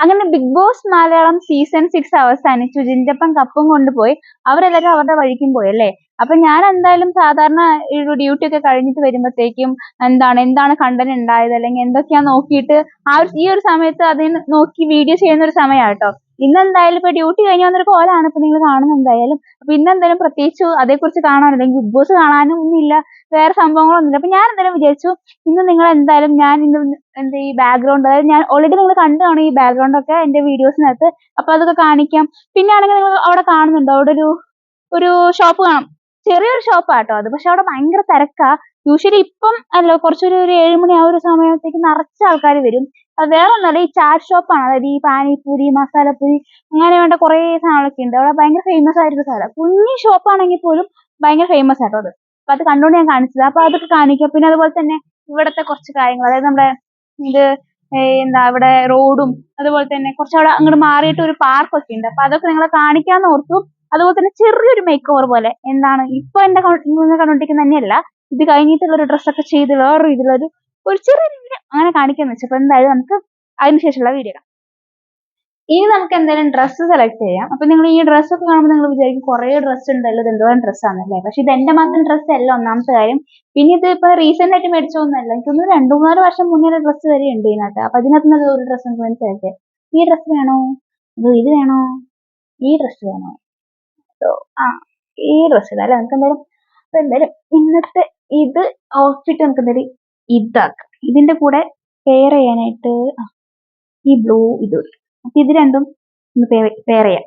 അങ്ങനെ Bigg Boss Malayalam season six അവസാനിച്ചു. ജിഞ്ചപ്പൻ കപ്പും കൊണ്ടുപോയി. അവരെല്ലാവരും അവരുടെ വഴിക്കും പോയി അല്ലേ? അപ്പൊ ഞാൻ എന്തായാലും സാധാരണ ഒരു ഡ്യൂട്ടി ഒക്കെ കഴിഞ്ഞിട്ട് വരുമ്പോഴത്തേക്കും എന്താണ് എന്താണ് കണ്ടന്റ് ഉണ്ടായത്? അല്ലെങ്കിൽ എന്തൊക്കെയാ നോക്കിയിട്ട് ആ ഈ ഒരു സമയത്ത് അതിന് നോക്കി വീഡിയോ ചെയ്യുന്ന ഒരു സമയമാണ് കേട്ടോ ഇന്ന് എന്തായാലും ഇപ്പൊ ഡ്യൂട്ടി കഴിഞ്ഞ് വന്നൊരു കോലാണ് ഇപ്പൊ നിങ്ങൾ കാണുന്നത് എന്തായാലും. അപ്പൊ ഇന്നെന്തായാലും പ്രത്യേകിച്ച് അതേക്കുറിച്ച് കാണാൻ അല്ലെങ്കിൽ ബിഗ് ബോസ് കാണാനും ഒന്നുമില്ല. വേറെ സംഭവങ്ങളൊന്നുമില്ല. അപ്പൊ ഞാൻ എന്തായാലും വിചാരിച്ചു ഇന്ന് നിങ്ങൾ എന്തായാലും ഞാൻ ഇന്ന് എന്ത് ഈ ബാക്ക്ഗ്രൗണ്ട് അതായത് ഞാൻ ഓൾറെഡി നിങ്ങൾ കണ്ടു കാണും ഈ ബാക്ക്ഗ്രൗണ്ട് ഒക്കെ എന്റെ വീഡിയോസിനകത്ത് അപ്പൊ അതൊക്കെ കാണിക്കാം. പിന്നെ ആണെങ്കിൽ നിങ്ങൾ അവിടെ കാണുന്നുണ്ടോ? അവിടെ ഒരു ഒരു ഷോപ്പ് കാണാം. ചെറിയൊരു ഷോപ്പാട്ടോ അത്. പക്ഷെ അവിടെ ഭയങ്കര തിരക്കാ. യൂഷ്വലി ഇപ്പം അല്ല കുറച്ചൊരു ഒരു ഏഴുമണി ആ ഒരു സമയത്തേക്ക് നിറച്ച ആൾക്കാർ വരും. വേറെ ഒന്നല്ല ഈ ചാറ്റ് ഷോപ്പാണ്. അതായത് ഈ പാനിപൂരി മസാലപ്പൂരി അങ്ങനെ വേണ്ട കുറേ സാധനങ്ങളൊക്കെ ഉണ്ട്. അവിടെ ഭയങ്കര ഫേമസ് ആയിട്ടുള്ള സ്ഥലം. കുഞ്ഞി ഷോപ്പാണെങ്കിൽ പോലും ഭയങ്കര ഫേമസ് ആട്ടോ അത്. അപ്പൊ അത് കണ്ടുകൊണ്ട് ഞാൻ കാണിച്ചത്. അപ്പൊ അതൊക്കെ കാണിക്കാം. പിന്നെ അതുപോലെ തന്നെ ഇവിടത്തെ കുറച്ച് കാര്യങ്ങൾ. അതായത് നമ്മുടെ ഇത് എന്താ ഇവിടെ റോഡും അതുപോലെ തന്നെ കുറച്ച് അവിടെ അങ്ങോട്ട് മാറിയിട്ട് ഒരു പാർക്ക് ഒക്കെ ഉണ്ട്. അപ്പൊ അതൊക്കെ നിങ്ങളെ കാണിക്കാന്ന് ഓർത്തു. അതുപോലെ തന്നെ ചെറിയൊരു മേക്ക് ഓവർ പോലെ. എന്താണ്? ഇപ്പൊ എന്റെ കണ്ടുകൊണ്ടിരിക്കുന്ന തന്നെയല്ല. ഇത് കഴിഞ്ഞിട്ടുള്ള ഒരു ഡ്രസ്സൊക്കെ ചെയ്ത് വേറെ രീതിയിലൊരു ഒരു ചെറിയ രീതിയിൽ അങ്ങനെ കാണിക്കാന്ന് വെച്ചപ്പോൾ എന്തായാലും നമുക്ക് അതിനുശേഷമുള്ള വീഡിയോ കാണാം. ഇനി നമുക്ക് എന്തായാലും ഡ്രസ്സ് സെലക്ട് ചെയ്യാം. അപ്പൊ നിങ്ങൾ ഈ ഡ്രസ്സ് ഒക്കെ കാണുമ്പോൾ നിങ്ങൾ വിചാരിക്കും കുറേ ഡ്രസ്സ് ഉണ്ടല്ലോ ഇത് എന്തോരം ഡ്രസ്സാണല്ലേ പക്ഷെ ഇത് എന്റെ മാത്രം ഡ്രസ്സ് അല്ല ഒന്നാമത്തെ കാര്യം. പിന്നെ ഇത് ഇപ്പൊ റീസെന്റ് ആയിട്ട് മേടിച്ചതൊന്നുമല്ല എനിക്കൊന്ന് രണ്ടു മൂന്നാൽ വർഷം മുന്നേ ഡ്രസ്സ് വരെ ഉണ്ട് ഇതിനകത്ത്. അപ്പൊ അതിനകത്ത് നിന്ന് ഒരു ഡ്രസ്സ് നമുക്ക് മനസ്സിലാക്കിയത് ഈ ഡ്രസ്സ് വേണോ? അതോ ഇത് വേണോ? ഈ ഡ്രസ്സ് വേണോ? അതോ ആ ഈ ഡ്രസ്സ് അല്ലെ? നമുക്ക് എന്തായാലും എന്തായാലും ഇന്നത്തെ ഇത് ഔട്ട്ഫിറ്റ് നമുക്ക് എന്തായാലും ഇതാക്കാം ഇതിന്റെ കൂടെ പെയർ ചെയ്യാനായിട്ട് ഈ ബ്ലൂ ഇത്. അപ്പൊ ഇത് രണ്ടും ഒന്ന് പെയർ ചെയ്യാം.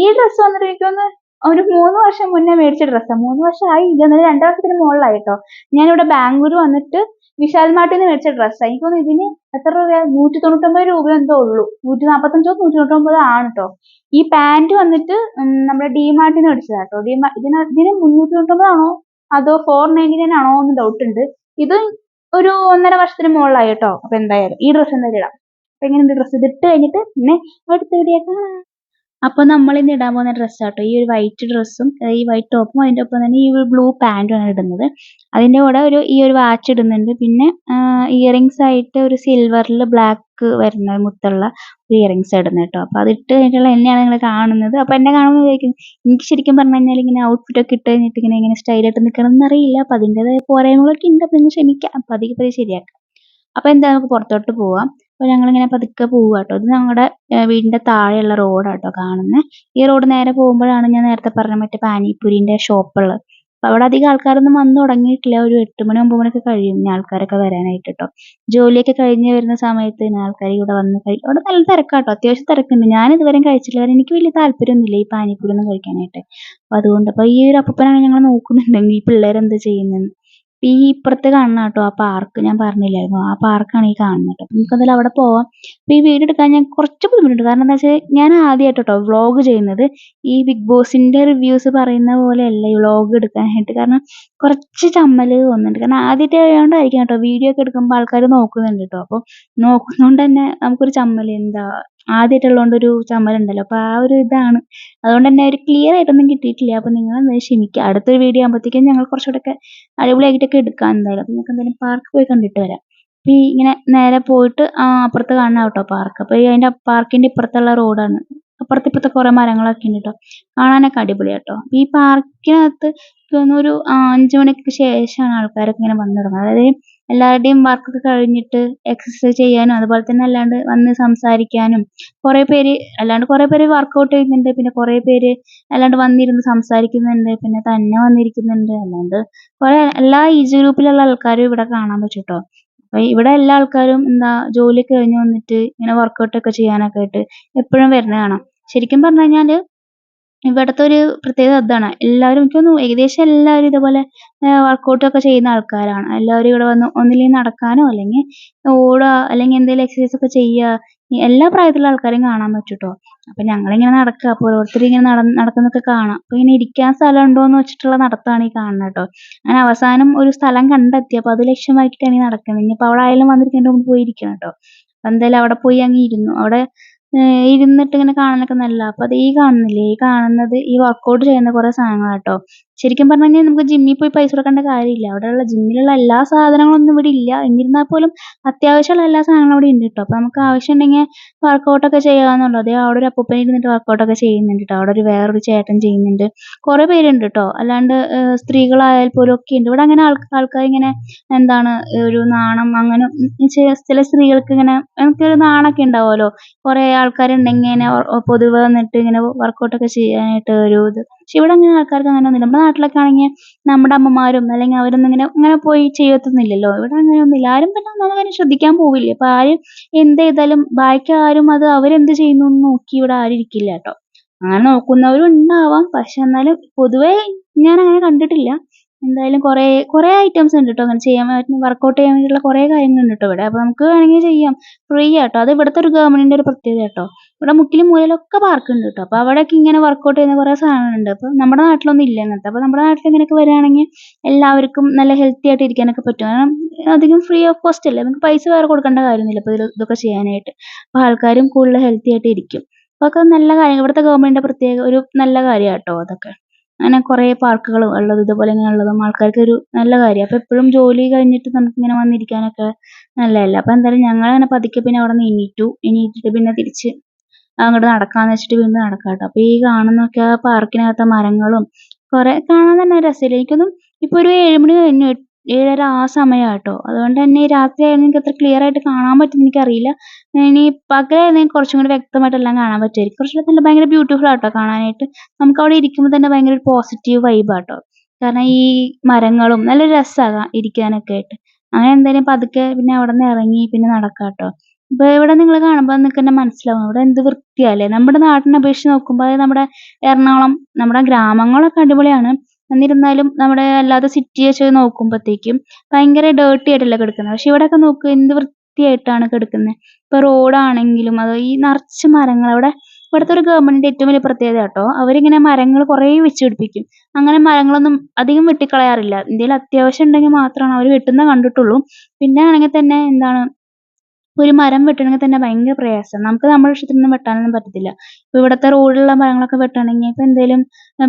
ഈ ഡ്രസ് വന്നിട്ട് എനിക്കൊന്ന് ഒരു മൂന്ന് വർഷം മുന്നേ മേടിച്ച ഡ്രസ്സാണ് മൂന്ന് വർഷമായി ഇത് എന്നാലും രണ്ട് വർഷത്തിന് മുകളിലായി കേട്ടോ ഞാനിവിടെ ബാംഗ്ലൂർ വന്നിട്ട് വിശാൽ മാർട്ടിൽ നിന്ന് മേടിച്ച ഡ്രസ്സാണ് എനിക്ക് തോന്നുന്നു ഇതിന് എത്ര രൂപ നൂറ്റി തൊണ്ണൂറ്റൊമ്പത് രൂപ എന്തോ ഉള്ളൂ. നൂറ്റി നാൽപ്പത്തഞ്ചോ നൂറ്റി തൊണ്ണൂറ്റൊമ്പത് ആണ് കേട്ടോ ഈ പാന്റ് വന്നിട്ട് നമ്മുടെ നമ്മുടെ ഡിമാർട്ടിൽ നിന്ന് മേടിച്ചതാണ് കേട്ടോ ഡിമാ ഇതിന് ഇതിന് മുന്നൂറ്റി തൊണ്ണൂറ്റൊമ്പതാണോ അതോ ഫോർ നയന്റി നയൻ ആണോ എന്ന് ഡൗട്ട് ഉണ്ട്. ഇത് ഒരു ഒന്നര വർഷത്തിന് മുകളിലായി കേട്ടോ. അപ്പൊ എന്തായാലും ഈ ഡ്രസ്സ് എന്തായാലും ഇടാം. അപ്പൊ എങ്ങനെയുണ്ട് ഡ്രസ്സ് ഇതിട്ട് കഴിഞ്ഞിട്ട് പിന്നെ അടുത്ത വീഡിയോ കാണാം. അപ്പൊ നമ്മൾ ഇന്ന് ഇടാൻ പോകുന്ന ഡ്രസ്സ് ആട്ടോ ഈ ഒരു വൈറ്റ് ഡ്രസ്സും ഈ വൈറ്റ് ടോപ്പും അതിന്റെ ഒപ്പം തന്നെ ഈ ഒരു ബ്ലൂ പാന്റും ആണ് ഇടുന്നത്. അതിന്റെ കൂടെ ഒരു ഈ ഒരു വാച്ച് ഇടുന്നുണ്ട്. പിന്നെ ഇയറിങ്സ് ആയിട്ട് ഒരു സിൽവറിൽ ബ്ലാക്ക് വരുന്ന മുത്തുള്ള ഒരു ഇയറിങ്സ് ഇടുന്നത് കേട്ടോ. അപ്പൊ അത് ഇട്ട് കഴിഞ്ഞിട്ടുള്ള എന്നെയാണ് നിങ്ങൾ കാണുന്നത്. അപ്പോൾ എന്നെ കാണുമ്പോൾ വിചാരിക്കും എനിക്ക് ശരിക്കും പറഞ്ഞു കഴിഞ്ഞാൽ ഇങ്ങനെ ഔട്ട്ഫിറ്റ് ഒക്കെ ഇട്ട് കഴിഞ്ഞിട്ട് ഇങ്ങനെ ഇങ്ങനെ സ്റ്റൈലായിട്ട് നിൽക്കണം എന്നറിയില്ല. അപ്പൊ അതിന്റെതായ പോരായ്മകളൊക്കെ ഉണ്ട്. അപ്പൊ നിങ്ങൾ ക്ഷമിക്കാം. അപ്പൊ അധികം ശരിയാക്കാം. അപ്പോൾ എന്താ നമുക്ക് പുറത്തോട്ട് പോവാം. അപ്പൊ ഞങ്ങളിങ്ങനെ പതുക്കെ പോവുക കേട്ടോ ഇത് ഞങ്ങളുടെ വീടിന്റെ താഴെയുള്ള റോഡാണ് കേട്ടോ കാണുന്നത് ഈ റോഡ് നേരെ പോകുമ്പോഴാണ് ഞാൻ നേരത്തെ പറഞ്ഞ മറ്റേ പാനിപ്പൂരിന്റെ ഷോപ്പുള്ളത്. അപ്പൊ അവിടെ അധികം ആൾക്കാരൊന്നും വന്ന് തുടങ്ങിയിട്ടില്ല. ഒരു എട്ട് മണി ഒമ്പത് മണിയൊക്കെ കഴിയും ആൾക്കാരൊക്കെ വരാനായിട്ട് കേട്ടോ ജോലിയൊക്കെ കഴിഞ്ഞ് വരുന്ന സമയത്ത് ഇനി ആൾക്കാർ ഇവിടെ വന്ന് കഴിക്കും അവിടെ നല്ല തിരക്കാട്ടോ. അത്യാവശ്യം തിരക്കുണ്ട്. ഞാൻ ഇതുവരെയും കഴിച്ചിട്ടില്ല. കാരണം എനിക്ക് വലിയ താല്പര്യമൊന്നുമില്ല ഈ പാനിപ്പൂരി ഒന്നും കഴിക്കാനായിട്ട്. അപ്പൊ അതുകൊണ്ട് അപ്പോൾ ഈ ഒരു അപ്പൂപ്പനാണ് ഞങ്ങൾ നോക്കുന്നുണ്ടെങ്കിൽ ഈ പിള്ളേർ എന്താ ചെയ്യുന്നെന്ന് ഈ ഇപ്പുറത്ത് കാണുന്ന കേട്ടോ ആ പാർക്ക് ഞാൻ പറഞ്ഞില്ലായിരുന്നു. ആ പാർക്കാണ് ഈ കാണുന്നത് കേട്ടോ. നമുക്ക് എന്തായാലും അവിടെ പോവാം. അപ്പൊ ഈ വീഡിയോ എടുക്കാൻ ഞാൻ കുറച്ച് ബുദ്ധിമുട്ടുണ്ട്. കാരണം എന്താ വെച്ചാൽ ഞാൻ ആദ്യമായിട്ട് കേട്ടോ വ്ളോഗ് ചെയ്യുന്നത് ഈ ബിഗ് ബോസിന്റെ റിവ്യൂസ് പറയുന്ന പോലെയല്ല ഈ വ്ളോഗ് എടുക്കാനായിട്ട്. കാരണം കുറച്ച് ചമ്മൽ തോന്നുന്നുണ്ട്. കാരണം ആദ്യമായിട്ട് ആയതുകൊണ്ടായിരിക്കും കേട്ടോ വീഡിയോ ഒക്കെ എടുക്കുമ്പോൾ ആൾക്കാർ നോക്കുന്നുണ്ട് കേട്ടോ അപ്പോൾ നോക്കുന്നതുകൊണ്ട് തന്നെ നമുക്കൊരു ചമ്മൽ എന്താ ആദ്യമായിട്ടുള്ളതുകൊണ്ട് ഒരു ചമ്മലുണ്ടല്ലോ. അപ്പോൾ ആ ഒരു ഇതാണ്. അതുകൊണ്ട് തന്നെ ഒരു ക്ലിയർ ആയിട്ടൊന്നും കിട്ടിയിട്ടില്ല. അപ്പോൾ നിങ്ങൾ എന്തായാലും ക്ഷമിക്കുക. അടുത്തൊരു വീഡിയോ ആകുമ്പോഴത്തേക്കും ഞങ്ങൾ കുറച്ചുകൂടെ അടിപൊളിയായിട്ടൊക്കെ എടുക്കാം എന്തായാലും. അപ്പോൾ നമുക്ക് എന്തായാലും പാർക്ക് പോയി കണ്ടിട്ട് വരാം. അപ്പോൾ ഈ ഇങ്ങനെ നേരെ പോയിട്ട് അപ്പുറത്ത് കാണാം കേട്ടോ പാർക്ക് അപ്പോൾ ഈ അതിന്റെ പാർക്കിന്റെ ഇപ്പുറത്തുള്ള റോഡാണ് അപ്പുറത്ത് ഇപ്പുറത്തെ കുറേ മരങ്ങളൊക്കെ ഉണ്ട് കേട്ടോ. കാണാനൊക്കെ അടിപൊളിയാട്ടോ കേട്ടോ. ഈ പാർക്കിനകത്ത് തോന്നുന്നു ഒരു അഞ്ച് മണിക്ക് ശേഷമാണ് ആൾക്കാരൊക്കെ ഇങ്ങനെ വന്നു തുടങ്ങുന്നത്. അതായത് എല്ലാവരുടെയും വർക്ക് കഴിഞ്ഞിട്ട് എക്സസൈസ് ചെയ്യാനും അതുപോലെ തന്നെ അല്ലാണ്ട് വന്ന് സംസാരിക്കാനും കുറേ പേര് അല്ലാണ്ട് കുറേ പേര് വർക്കൗട്ട് ചെയ്യുന്നുണ്ട്. പിന്നെ കുറേ പേര് അല്ലാണ്ട് വന്നിരുന്ന് സംസാരിക്കുന്നുണ്ട്. പിന്നെ തന്നെ വന്നിരിക്കുന്നുണ്ട്. അല്ലാണ്ട് കുറേ എല്ലാ ഏജ് ഗ്രൂപ്പിലുള്ള ആൾക്കാരും ഇവിടെ കാണാൻ പറ്റും കേട്ടോ അപ്പൊ ഇവിടെ എല്ലാ ആൾക്കാരും എന്താ ജോലി കഴിഞ്ഞ് വന്നിട്ട് ഇങ്ങനെ വർക്കൗട്ട് ഒക്കെ ചെയ്യാനൊക്കെ ആയിട്ട് എപ്പോഴും വരുന്നത് കാണാം ശരിക്കും പറഞ്ഞു കഴിഞ്ഞാൽ ഇവിടുത്തെ ഒരു പ്രത്യേകത അതാണ്. എല്ലാവരും എനിക്ക് തോന്നുന്നു ഏകദേശം എല്ലാവരും ഇതുപോലെ വർക്കൗട്ട് ഒക്കെ ചെയ്യുന്ന ആൾക്കാരാണ്. എല്ലാവരും ഇവിടെ വന്ന് ഒന്നില്ലെങ്കിൽ നടക്കാനോ അല്ലെങ്കിൽ ഓടുക അല്ലെങ്കിൽ എന്തെങ്കിലും എക്സസൈസ് ഒക്കെ ചെയ്യുക എല്ലാ പ്രായത്തിലുള്ള ആൾക്കാരെയും കാണാൻ പറ്റും ട്ടോ അപ്പൊ ഞങ്ങളിങ്ങനെ നടക്കുക. അപ്പൊ ഓരോരുത്തർ ഇങ്ങനെ നട നടക്കുന്നൊക്കെ കാണാം. അപ്പൊ ഇങ്ങനെ ഇരിക്കാൻ സ്ഥലം ഉണ്ടോ എന്ന് വെച്ചിട്ടുള്ള നടത്താണ് ഈ കാണുന്നത് കേട്ടോ. അങ്ങനെ അവസാനം ഒരു സ്ഥലം കണ്ടെത്തി. അപ്പൊ അത് ലക്ഷ്യമാക്കിയിട്ടാണ് ഈ നടക്കുന്നത്. ഇനിയിപ്പോ അവിടെ ആയാലും വന്നിരിക്കേണ്ട മുമ്പ് പോയി ഇരിക്കണം കേട്ടോ എന്തായാലും അവിടെ പോയി അങ്ങ് ഇരുന്നു. അവിടെ ഇരുന്നിട്ട് ഇങ്ങനെ കാണാനൊക്കെ നല്ലതാ അപ്പൊ അത് ഈ കാണുന്നില്ലേ? ഈ കാണുന്നത് ഈ വർക്കൗട്ട് ചെയ്യുന്ന കുറെ സാധനങ്ങളാട്ടോ ശരിക്കും പറഞ്ഞു കഴിഞ്ഞാൽ നമുക്ക് ജിമ്മിൽ പോയി പൈസ കൊടുക്കേണ്ട കാര്യമില്ല. അവിടെയുള്ള ജിമ്മിലുള്ള എല്ലാ സാധനങ്ങളൊന്നും ഇവിടെ ഇല്ല. എന്നിരുന്നാൽ പോലും അത്യാവശ്യമുള്ള എല്ലാ സാധനങ്ങളും അവിടെ ഉണ്ട് കേട്ടോ അപ്പോൾ നമുക്ക് ആവശ്യം ആവശ്യമുണ്ടെങ്കിൽ വർക്കൗട്ടൊക്കെ ചെയ്യാവുന്നുള്ളൂ അതേ അവിടെ ഒരു അപ്പൂപ്പൻ ഇരുന്നിട്ട് വർക്കൗട്ടൊക്കെ ചെയ്യുന്നുണ്ട് കേട്ടോ അവിടെ ഒരു വേറൊരു ചേട്ടൻ ചെയ്യുന്നുണ്ട്. കുറേ പേരുണ്ട് കേട്ടോ അല്ലാണ്ട് സ്ത്രീകളായാൽ പോലും ഒക്കെ ഉണ്ട്. ഇവിടെ അങ്ങനെ ആൾ ആൾക്കാർ ഇങ്ങനെ എന്താണ് ഒരു നാണം അങ്ങനെ ചില സ്ത്രീകൾക്ക് ഇങ്ങനെ എനിക്കൊരു നാണൊക്കെ ഉണ്ടാവുമല്ലോ. കുറേ ആൾക്കാരുണ്ടെങ്കിൽ ഇങ്ങനെ പൊതുവെ വന്നിട്ട് ഇങ്ങനെ വർക്കൗട്ടൊക്കെ ചെയ്യാനായിട്ട് ഒരു ഇത് പക്ഷെ ഇവിടെ അങ്ങനെ ആൾക്കാർക്ക് അങ്ങനെ ഒന്നുമില്ല. നമ്മുടെ നാട്ടിലൊക്കെ ആണെങ്കിൽ നമ്മുടെ അമ്മമാരും അല്ലെങ്കിൽ അവരൊന്നും ഇങ്ങനെ അങ്ങനെ പോയി ചെയ്യത്തൊന്നുമില്ലല്ലോ. ഇവിടെ അങ്ങനെ ഒന്നുമില്ല. ആരും പിന്നെ ഒന്നും അങ്ങനെ ശ്രദ്ധിക്കാൻ പോവില്ല. ഇപ്പം ആരും എന്ത് ചെയ്താലും ബാക്കി ആരും അത് അവരെന്ത് ചെയ്യുന്നു എന്ന് നോക്കി ഇവിടെ ആരും ഇരിക്കില്ല കേട്ടോ. അങ്ങനെ നോക്കുന്നവരും ഉണ്ടാവാം. പക്ഷെ എന്നാലും പൊതുവേ ഞാൻ അങ്ങനെ കണ്ടിട്ടില്ല. എന്തായാലും കുറേ കുറേ ഐറ്റംസ് ഉണ്ട് കേട്ടോ അങ്ങനെ ചെയ്യാൻ പറ്റുന്ന വർക്കൗട്ട് ചെയ്യാൻ വേണ്ടിയിട്ടുള്ള കുറേ കാര്യങ്ങളുണ്ട് കേട്ടോ ഇവിടെ. അപ്പോൾ നമുക്ക് വേണമെങ്കിൽ ചെയ്യാം. ഫ്രീ ആട്ടോ. അത് ഇവിടുത്തെ ഒരു ഗവൺമെന്റിന്റെ ഒരു പ്രത്യേകത കേട്ടോ. ഇവിടെ മുക്കിലും മൂലയിലൊക്കെ പാർക്ക് ഉണ്ട് കേട്ടോ അപ്പോൾ അവിടെയൊക്കെ ഇങ്ങനെ വർക്കൗട്ട് ചെയ്യുന്ന കുറേ സാധനങ്ങളുണ്ട്. അപ്പോൾ നമ്മുടെ നാട്ടിലൊന്നും ഇല്ല അങ്ങനത്തെ അപ്പോൾ നമ്മുടെ നാട്ടിൽ ഇങ്ങനെയൊക്കെ വരികയാണെങ്കിൽ എല്ലാവർക്കും നല്ല ഹെൽത്തി ആയിട്ട് ഇരിക്കാനൊക്കെ പറ്റും. കാരണം അധികം ഫ്രീ ഓഫ് കോസ്റ്റ് അല്ലേ? നമുക്ക് പൈസ വേറെ കൊടുക്കേണ്ട കാര്യമൊന്നുമില്ല. അപ്പോൾ ഇതൊക്കെ ചെയ്യാനായിട്ട്. അപ്പോൾ ആൾക്കാരും കൂടുതൽ ഹെൽത്തി ആയിട്ട് ഇരിക്കും. അപ്പോൾ അതൊക്കെ നല്ല കാര്യം ഇവിടുത്തെ ഗവൺമെന്റിന്റെ പ്രത്യേക ഒരു നല്ല കാര്യമാണ് കേട്ടോ അതൊക്കെ. അങ്ങനെ കുറേ പാർക്കുകൾ ഉള്ളത് ഇതുപോലെ ഇങ്ങനെ ഉള്ളതും ആൾക്കാർക്ക് ഒരു നല്ല കാര്യം. അപ്പോൾ എപ്പോഴും ജോലി കഴിഞ്ഞിട്ട് നമുക്ക് ഇങ്ങനെ വന്നിരിക്കാനൊക്കെ നല്ലതല്ലേ? അപ്പോൾ എന്തായാലും ഞങ്ങൾ അങ്ങനെ പതുക്കെ പിന്നെ അവിടെ നിന്ന് എണീറ്റു എണീറ്റിട്ട് പിന്നെ തിരിച്ച് അങ്ങോട്ട് നടക്കാന്ന് വെച്ചിട്ട് വീണ്ടും നടക്കാം കേട്ടോ അപ്പോൾ ഈ കാണുന്നൊക്കെ പാർക്കിനകത്തെ മരങ്ങളും കുറേ കാണാൻ തന്നെ രസമില്ലേ. എനിക്കൊന്നും ഇപ്പോൾ ഒരു ഏഴ് മണി കഴിഞ്ഞു. ഏഴര ആ സമയമാണ് കേട്ടോ അതുകൊണ്ട് തന്നെ രാത്രി ആയിരുന്നു എനിക്ക് അത്ര ക്ലിയർ ആയിട്ട് കാണാൻ പറ്റുമെന്ന് എനിക്കറിയില്ല. ഇനി പകലായിരുന്നെങ്കിൽ കുറച്ചും കൂടി വ്യക്തമായിട്ട് എല്ലാം കാണാൻ പറ്റുമായിരിക്കും. കുറച്ചുകൂടി നല്ല ഭയങ്കര ബ്യൂട്ടിഫുൾ ആട്ടോ കാണാനായിട്ട്. നമുക്ക് അവിടെ ഇരിക്കുമ്പോൾ തന്നെ ഭയങ്കര ഒരു പോസിറ്റീവ് വൈബാട്ടോ കാരണം ഈ മരങ്ങളും നല്ല രസമാണ് ഇരിക്കാനൊക്കെ ആയിട്ട്. അങ്ങനെ എന്തായാലും പതുക്കെ പിന്നെ അവിടെ നിന്ന് ഇറങ്ങി പിന്നെ നടക്കാട്ടോ. ഇപ്പൊ ഇവിടെ നിങ്ങൾ കാണുമ്പോൾ നിങ്ങൾക്ക് തന്നെ മനസ്സിലാവും. ഇവിടെ എന്ത് വൃത്തിയല്ലേ നമ്മുടെ നാട്ടിനെ അപേക്ഷിച്ച് നോക്കുമ്പോൾ നമ്മുടെ എറണാകുളം നമ്മുടെ ഗ്രാമങ്ങളൊക്കെ അടിപൊളിയാണ്. എന്നിരുന്നാലും നമ്മുടെ അല്ലാതെ സിറ്റി വെച്ച് നോക്കുമ്പോഴത്തേക്കും ഭയങ്കര ഡേർട്ടി ആയിട്ടല്ലേ കിടക്കുന്നത്. പക്ഷെ ഇവിടെയൊക്കെ നോക്ക് എന്ത് വൃത്തിയായിട്ടാണ് കിടക്കുന്നത്. റോഡ് റോഡാണെങ്കിലും അത് ഈ നിറച്ച് മരങ്ങൾ അവിടെ ഇവിടുത്തെ ഒരു ഗവൺമെന്റിന്റെ ഏറ്റവും വലിയ പ്രത്യേകത കേട്ടോ അവരിങ്ങനെ മരങ്ങൾ കുറേ വെച്ച് പിടിപ്പിക്കും അങ്ങനെ മരങ്ങളൊന്നും അധികം വെട്ടിക്കളയാറില്ല. എന്തെങ്കിലും അത്യാവശ്യം ഉണ്ടെങ്കിൽ മാത്രമാണ് അവർ വെട്ടുന്നത് കണ്ടിട്ടുള്ളൂ. പിന്നെ ആണെങ്കിൽ തന്നെ എന്താണ് ഒരു മരം വെട്ടണമെങ്കിൽ തന്നെ ഭയങ്കര പ്രയാസം. നമുക്ക് നമ്മുടെ ഇഷ്ടത്തിനൊന്നും വെട്ടാനൊന്നും പറ്റത്തില്ല. ഇപ്പൊ ഇവിടുത്തെ റോഡിലുള്ള മരങ്ങളൊക്കെ വെട്ടണമെങ്കിൽ ഇപ്പൊ എന്തെങ്കിലും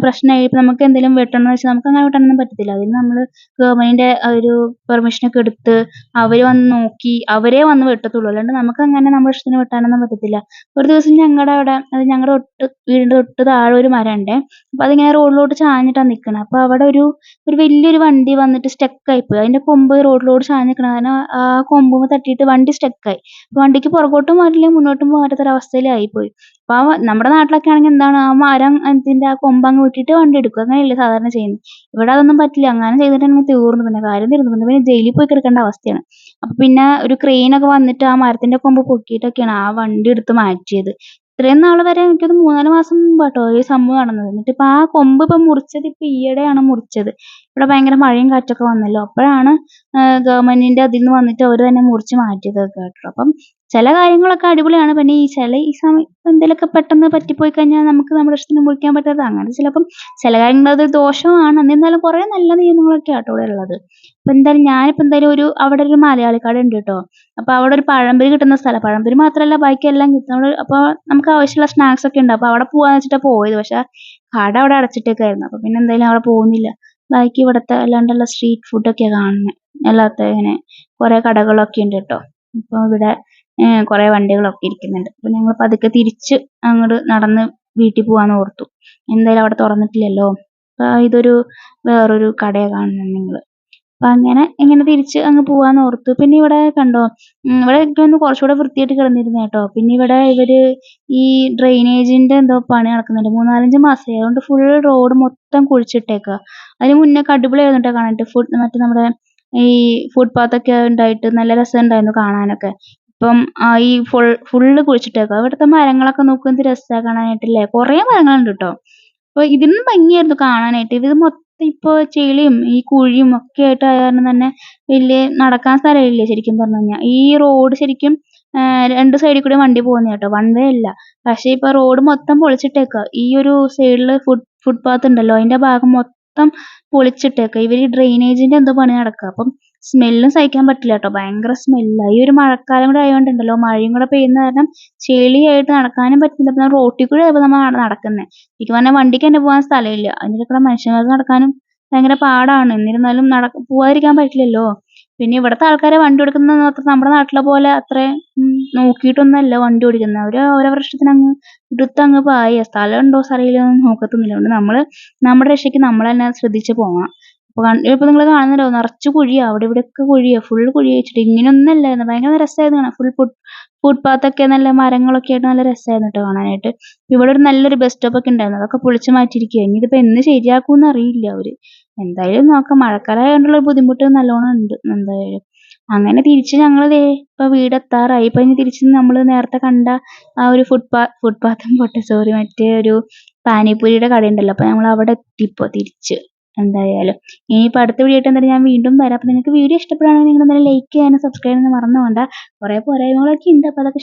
പ്രശ്നമായി ഇപ്പൊ നമുക്ക് എന്തെങ്കിലും വെട്ടണമെന്ന് വെച്ചാൽ നമുക്ക് അങ്ങനെ വെട്ടാനൊന്നും പറ്റത്തില്ല. അതിന് നമ്മൾ ഗവൺമെന്റിന്റെ ഒരു പെർമിഷൻ ഒക്കെ എടുത്ത് അവർ വന്ന് നോക്കി അവരേ വന്ന് വെട്ടത്തുള്ളൂ. അല്ലാണ്ട് നമുക്ക് അങ്ങനെ നമ്മുടെ ഇഷ്ടത്തിന് വെട്ടാനൊന്നും പറ്റത്തില്ല. ഒരു ദിവസം ഞങ്ങളുടെ അവിടെ അത് ഞങ്ങളുടെ തൊട്ട് വീടിന്റെ തൊട്ട് താഴെ ഒരു മരം ഉണ്ടേ അപ്പൊ അതിങ്ങനെ റോഡിലോട്ട് ചാഞ്ഞിട്ടാണ് നിൽക്കുന്നത് അപ്പോൾ അവിടെ ഒരു ഒരു വലിയൊരു വണ്ടി വന്നിട്ട് സ്റ്റക്കായിപ്പോയി അതിന്റെ കൊമ്പ് റോഡിലോട്ട് ചാഞ്ഞ് കാരണം ആ കൊമ്പുമ്മ തട്ടിയിട്ട് വണ്ടി സ്റ്റക്കായി വണ്ടിക്ക് പുറകോട്ടും മാറില്ല മുന്നോട്ടും പോകാൻ അവസ്ഥയിലായി പോയി ആ നമ്മുടെ നാട്ടിലൊക്കെ ആണെങ്കിൽ എന്താണ് ആ മരം അതിന്റെ ആ കൊമ്പ് അങ്ങ് വണ്ടി എടുക്കും. അങ്ങനെയല്ലേ സാധാരണ ചെയ്യുന്നത്. ഇവിടെ അതൊന്നും പറ്റില്ല. അങ്ങനെ ചെയ്തിട്ടാണ് തീർന്നു. പിന്നെ കാര്യം തീർന്നു. പിന്നെ പിന്നെ ജയിലിൽ പോയി കിടക്കേണ്ട അവസ്ഥയാണ്. അപ്പൊ പിന്നെ ഒരു ക്രെയിൻ ഒക്കെ വന്നിട്ട് ആ മരത്തിന്റെ കൊമ്പ് പൊക്കിയിട്ടൊക്കെയാണ് ആ വണ്ടി എടുത്ത് മാറ്റിയത്. ഇത്രയും നാൾ വരെ എനിക്കൊരു മൂന്നാൽ മാസം മുമ്പാട്ടോ ഈ സംഭവം നടന്നത്. എന്നിട്ട് ഇപ്പൊ ആ കൊമ്പ് ഇപ്പൊ മുറിച്ചത് ഇപ്പൊ ഈയിടെയാണ് മുറിച്ചത്. ഇവിടെ ഭയങ്കര മഴയും കാറ്റൊക്കെ വന്നല്ലോ. അപ്പോഴാണ് ഗവൺമെന്റിന്റെ അതിൽ നിന്ന് വന്നിട്ട് അവർ തന്നെ മുറിച്ച് മാറ്റിയതൊക്കെ കേട്ടോ. അപ്പം ചില കാര്യങ്ങളൊക്കെ അടിപൊളിയാണ്. പിന്നെ ഈ ചില ഈ സമയത്ത് എന്തെങ്കിലുമൊക്കെ പെട്ടെന്ന് പറ്റിപ്പോയി കഴിഞ്ഞാൽ നമുക്ക് നമ്മുടെ ഇഷ്ടത്തിന് മുറിക്കാൻ പറ്റാതെ അങ്ങനെ ചിലപ്പം ചില കാര്യങ്ങൾ അത് ദോഷമാണ്. എന്നിരുന്നാലും കുറേ നല്ല നിയമങ്ങളൊക്കെ ആട്ടോ ഇവിടെ ഉള്ളത്. അപ്പോൾ എന്തായാലും ഞാനിപ്പോൾ എന്തായാലും ഒരു അവിടെ ഒരു മലയാളി കട ഉണ്ട് കേട്ടോ. അപ്പോൾ അവിടെ ഒരു പഴംപൊരി കിട്ടുന്ന സ്ഥലം. പഴംപൊരി മാത്രമല്ല ബാക്കി എല്ലാം കിട്ടും. അവിടെ അപ്പോൾ നമുക്ക് ആവശ്യമുള്ള സ്നാക്സ് ഒക്കെ ഉണ്ട്. അപ്പോൾ അവിടെ പോകാന്ന് വെച്ചിട്ടാണ് പോയത്. പക്ഷേ കട അവിടെ അടച്ചിട്ടേക്കായിരുന്നു. അപ്പോൾ പിന്നെ എന്തായാലും അവിടെ പോകുന്നില്ല. ബാക്കി ഇവിടുത്തെ അല്ലാണ്ടുള്ള സ്ട്രീറ്റ് ഫുഡൊക്കെയാണ് കാണുന്നത് അല്ലാത്ത ഇങ്ങനെ കുറേ കടകളൊക്കെ ഉണ്ട് കേട്ടോ. അപ്പോൾ ഇവിടെ കുറേ വണ്ടികളൊക്കെ ഇരിക്കുന്നുണ്ട്. അപ്പൊ ഞങ്ങൾ പതുക്കെ തിരിച്ച് അങ്ങോട്ട് നടന്ന് വീട്ടിൽ പോവാന്ന് ഓർത്തു. എന്തായാലും അവിടെ തുറന്നിട്ടില്ലല്ലോ? അപ്പൊ ഇതൊരു വേറൊരു കടയെ കാണുന്നത് നിങ്ങൾ അപ്പൊ അങ്ങനെ ഇങ്ങനെ തിരിച്ച് അങ്ങ് പോവാന്ന് ഓർത്തു. പിന്നെ ഇവിടെ കണ്ടോ? ഇവിടെ ഒന്ന് കുറച്ചുകൂടെ വൃത്തിയായിട്ട് കിടന്നിരുന്നു കേട്ടോ. പിന്നെ ഇവിടെ ഇവർ ഈ ഡ്രെയിനേജിന്റെ എന്തോ പണി നടക്കുന്നുണ്ട്. മൂന്നാലഞ്ച് മാസമായി. അതുകൊണ്ട് ഫുൾ റോഡ് മൊത്തം കുഴിച്ചിട്ടേക്കുക അതിന് മുന്നേ അടിപൊളിയായിരുന്നു കേട്ടോ കാണാനായിട്ട്. ഫുഡ് മറ്റേ നമ്മുടെ ഈ ഫുട്പാത്തൊക്കെ ഉണ്ടായിട്ട് നല്ല രസമുണ്ടായിരുന്നു കാണാനൊക്കെ. ഇപ്പം ഈ ഫുൾ ഫുള്ള് കുഴിച്ചിട്ടേക്കുക ഇവിടുത്തെ മരങ്ങളൊക്കെ നോക്ക് എന്ത് രസമാണ് കാണാനായിട്ടില്ലേ? കുറേ മരങ്ങളുണ്ട് കേട്ടോ അപ്പോൾ ഇതിനും ഭംഗിയായിരുന്നു കാണാനായിട്ട്. ഇത് മൊത്തം ഇപ്പോ ചെളിയും ഈ കുഴിയും ഒക്കെ ആയിട്ട് ആയ കാരണം തന്നെ വലിയ നടക്കാൻ സ്ഥലമില്ല ശരിക്കും പറഞ്ഞു കഴിഞ്ഞാൽ ഈ റോഡ് ശരിക്കും രണ്ട് സൈഡിൽ കൂടി വണ്ടി പോകുന്നത് കേട്ടോ വൺ വേ അല്ല. പക്ഷേ ഇപ്പോൾ റോഡ് മൊത്തം പൊളിച്ചിട്ടേക്കുക ഈ ഒരു സൈഡിൽ ഫുട് ഫുട്പാത്ത് ഉണ്ടല്ലോ അതിന്റെ ഭാഗം മൊത്തം പൊളിച്ചിട്ടേക്കുക ഇവർ ഡ്രെയിനേജിന്റെ എന്തോ പണി നടക്കുക അപ്പം സ്മെല്ലും സഹിക്കാൻ പറ്റില്ല കേട്ടോ. ഭയങ്കര സ്മെല്ല് ഈ ഒരു മഴക്കാലം കൂടെ ആയതുകൊണ്ടുണ്ടല്ലോ മഴയും കൂടെ പെയ്യുന്ന കാരണം ചെളിയായിട്ട് നടക്കാനും പറ്റില്ല. പിന്നെ റോട്ടിൽ കൂടെ ആയപ്പോൾ നമ്മൾ നടക്കുന്നത് എനിക്ക് പറഞ്ഞാൽ വണ്ടിക്ക് തന്നെ പോകാൻ സ്ഥലമില്ല. അതിന്റെ കൂടെ മനുഷ്യന്മാർക്ക് നടക്കാനും ഭയങ്കര പാടാണ്. എന്നിരുന്നാലും നട പോവാതിരിക്കാൻ പറ്റില്ലല്ലോ. പിന്നെ ഇവിടുത്തെ ആൾക്കാരെ വണ്ടി ഓടിക്കുന്ന മാത്രം നമ്മുടെ നാട്ടിലെ പോലെ അത്ര നോക്കിയിട്ടൊന്നുമല്ല വണ്ടി ഓടിക്കുന്നത്. അവർ അവരവരുടെ ഇഷ്ടത്തിന് അങ്ങ് എടുത്ത് അങ്ങ് സ്ഥലം ഉണ്ടോ സ്ഥലമില്ല എന്ന് നോക്കത്തൊന്നുമില്ല. അതുകൊണ്ട് നമ്മൾ നമ്മുടെ രക്ഷയ്ക്ക് നമ്മൾ തന്നെ ശ്രദ്ധിച്ച് പോകണം അപ്പോൾ ഇപ്പോൾ നിങ്ങൾ കാണുന്നല്ലോ നിറച്ച് കുഴിയാണ് അവിടെ ഇവിടെ ഒക്കെ കുഴിയാണ് ഫുൾ കുഴി വെച്ചിട്ട്. ഇങ്ങനെയൊന്നും അല്ലായിരുന്നു ഭയങ്കര രസമായിരുന്നു കാണാൻ. ഫുൾ ഫുട് ഫുട്പാത്തൊക്കെ നല്ല മരങ്ങളൊക്കെ ആയിട്ട് നല്ല രസമായിരുന്നു കേട്ടോ കാണാനായിട്ട്. ഇവിടെ ഒരു നല്ലൊരു ബസ് സ്റ്റോപ്പ് ഒക്കെ ഉണ്ടായിരുന്നു. അതൊക്കെ പൊളിച്ച് മാറ്റിയിരിക്കുകയാണ് ഇനി ഇതിപ്പോൾ എന്ന് ശരിയാക്കുമെന്ന് അറിയില്ല അവർ. എന്തായാലും നോക്കാം. മഴക്കാലം ആയതുകൊണ്ടുള്ള ബുദ്ധിമുട്ട് നല്ലോണം ഉണ്ട്. എന്തായാലും. അങ്ങനെ തിരിച്ച് ഞങ്ങൾ ദേ ഇപ്പോൾ വീടെത്താറായി. ഇപ്പം ഇനി തിരിച്ച് നമ്മൾ നേരത്തെ കണ്ട ആ ഒരു ഫുട്പാ ഫുട്പാത്തും പോട്ടെ സോറി മറ്റേ ഒരു പാനിപ്പൂരിയുടെ കടയുണ്ടല്ലോ. അപ്പോൾ നമ്മൾ അവിടെ എത്തിപ്പോൾ തിരിച്ച്. എന്തായാലും. ഇനിയിപ്പോൾ അടുത്ത വീഡിയോ ആയിട്ട് ഞാൻ വീണ്ടും വരാം. അപ്പോൾ നിങ്ങൾക്ക് വീഡിയോ ഇഷ്ടപ്പെടുകയാണെങ്കിൽ നിങ്ങൾ എന്തായാലും ലൈക്ക് ചെയ്യാനും സബ്സ്ക്രൈബ് ചെയ്യാനും മറന്നു പോകണ്ട കുറേ പോരായ്മകളൊക്കെ ഉണ്ട്. അപ്പോൾ അതൊക്കെ